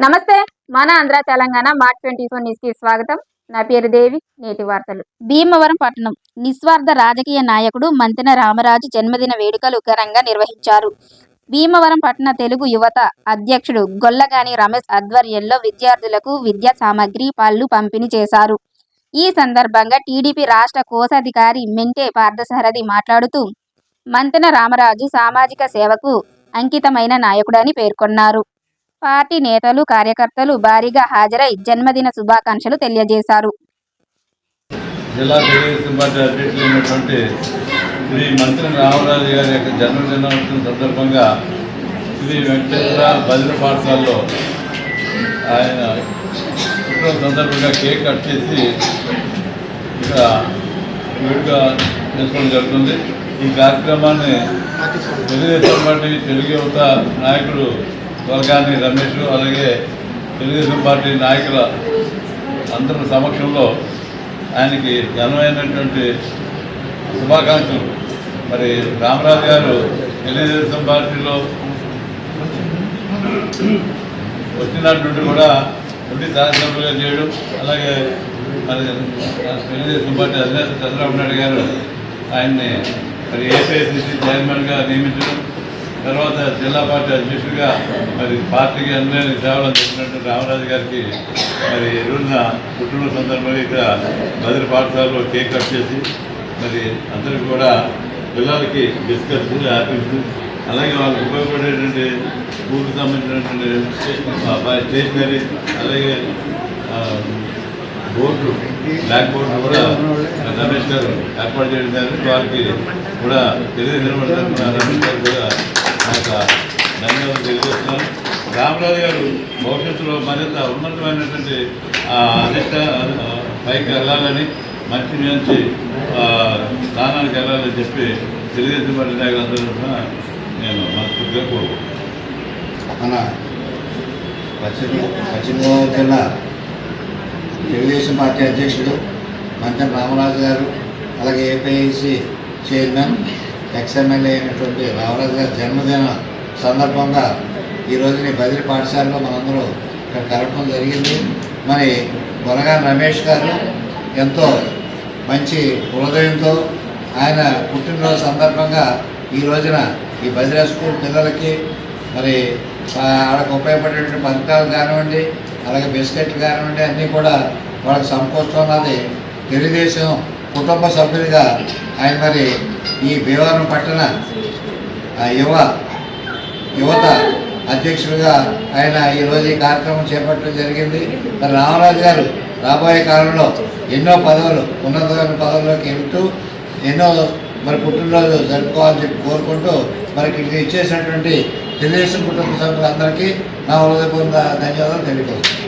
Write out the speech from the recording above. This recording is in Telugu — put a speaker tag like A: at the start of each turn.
A: నమస్తే మన Andhra Telangana mart twenty four న్యూస్కి స్వాగతం. నా పేరు దేవి నేటి వార్తలు. భీమవరం పట్టణం. నిస్వార్థ రాజకీయ నాయకుడు మంతెన రామరాజు జన్మదిన వేడుకలు ఘనంగా నిర్వహించారు. భీమవరం పట్టణ తెలుగు యువత అధ్యక్షుడు గొల్లగాని రమేష్ ఆధ్వర్యంలో విద్యార్థులకు విద్యా సామాగ్రి పళ్ళు పంపిణీ చేశారు. ఈ సందర్భంగా టీడీపీ రాష్ట్ర కోశాధికారి మెంటే పార్థసారథి మాట్లాడుతూ మంతెన రామరాజు సామాజిక సేవకు అంకితమైన నాయకుడని పేర్కొన్నారు. పార్టీ నేతలు కార్యకర్తలు భారీగా హాజరై జన్మదిన శుభాకాంక్షలు తెలియజేశారు.
B: జిల్లా తెలుగుదేశం పార్టీ అధ్యక్షులు ఉన్నటువంటి శ్రీ మంత్రి రామరాజు గారి యొక్క జన్మదినోత్సవం సందర్భంగా శ్రీ వెంకటేశ్వర బదిల పాఠశాలలో ఆయన పుట్టిన సందర్భంగా కేక్ కట్ చేసి ఇక్కడ వేడుక చేసుకోవడం జరుగుతుంది. ఈ కార్యక్రమాన్ని తెలుగుదేశం పార్టీ తెలుగు యువత నాయకుడు త్వరగాని రమేష్ అలాగే తెలుగుదేశం పార్టీ నాయకుల అందరి సమక్షంలో ఆయనకి ఘనమైనటువంటి శుభాకాంక్షలు. మరి రామరాజు గారు తెలుగుదేశం పార్టీలో వచ్చినటువంటి కూడా ఉండి శాసనసభ్యులుగా చేయడం అలాగే మరి తెలుగుదేశం పార్టీ అధినేత చంద్రబాబు నాయుడు గారు ఆయన్ని మరి ఏపీఐసిసి చైర్మన్గా నియమించడం తర్వాత జిల్లా పార్టీ అధ్యక్షుడిగా మరి పార్టీకి అందరినీ సేవలు చేసినట్టు రామరాజు గారికి మరి ఎరువున రోజున పుట్టినరోజు సందర్భంగా ఇక్కడ బదిలీ పాఠశాలలో కేక్ కట్ చేసి మరి అందరికి కూడా పిల్లలకి బిస్కెట్స్ యాపిల్స్ అలాగే వాళ్ళకి ఉపయోగపడేటువంటి స్కూల్కి సంబంధించినటువంటి స్టేషనరీ అలాగే బోర్డు బ్లాక్ బోర్డు కూడా రమేష్ గారు ఏర్పాటు చేయడం జరిగింది. వారికి కూడా తెలియజేయడం రమేష్ గారు కూడా యొక్క ధన్యవాదాలు తెలియజేస్తున్నాను. రామరాజు గారు భవిష్యత్తులో మరింత ఉన్నతమైనటువంటి అధిష్ట పైకి వెళ్ళాలని మంచి మంచి స్థానానికి వెళ్ళాలని చెప్పి తెలుగుదేశం పార్టీ నాయకులందరూ నేను మనస్ఫూర్తిగా కోరుకుంటున్నాను.
C: మన పశ్చిమ పశ్చిమ గోదావరి జిల్లా తెలుగుదేశం పార్టీ అధ్యక్షుడు మంత్రి రామరాజు గారు అలాగే ఏపీఐసి చైర్మన్ ఎక్స్ఎమ్మెల్యే అయినటువంటి రామరాజు గారి జన్మదిన సందర్భంగా ఈ రోజుని బదిలీ పాఠశాలలో మనందరూ ఇక్కడ కలపడం జరిగింది. మరి బొనగాని రమేష్ గారు ఎంతో మంచి హృదయంతో ఆయన పుట్టినరోజు సందర్భంగా ఈ రోజున ఈ బదిరా స్కూల్ పిల్లలకి మరి ఆడకు ఉపయోగపడేటువంటి పథకాలు కానివ్వండి అలాగే బిస్కెట్లు కానివ్వండి అన్నీ కూడా వాళ్ళకి సమకూరుతున్నది తెలుగుదేశం కుటుంబ సభ్యులుగా ఆయన మరి ఈ భీమవరం పట్టణ ఆ, యువ యువత అధ్యక్షుడిగా ఆయన ఈరోజు ఈ కార్యక్రమం చేపట్టడం జరిగింది. మరి రామరాజు గారు రాబోయే కాలంలో ఎన్నో పదవులు ఉన్నతమైన పదవుల్లోకి వెళ్తూ ఎన్నో మరి పుట్టినరోజు జరుపుకోవాలని చెప్పి కోరుకుంటూ మరి ఇక్కడికి ఇచ్చేసినటువంటి తెలుగుదేశం కుటుంబ సభ్యులందరికీ నా హృదయపూర్వక ధన్యవాదాలు తెలియజేస్తున్నాను.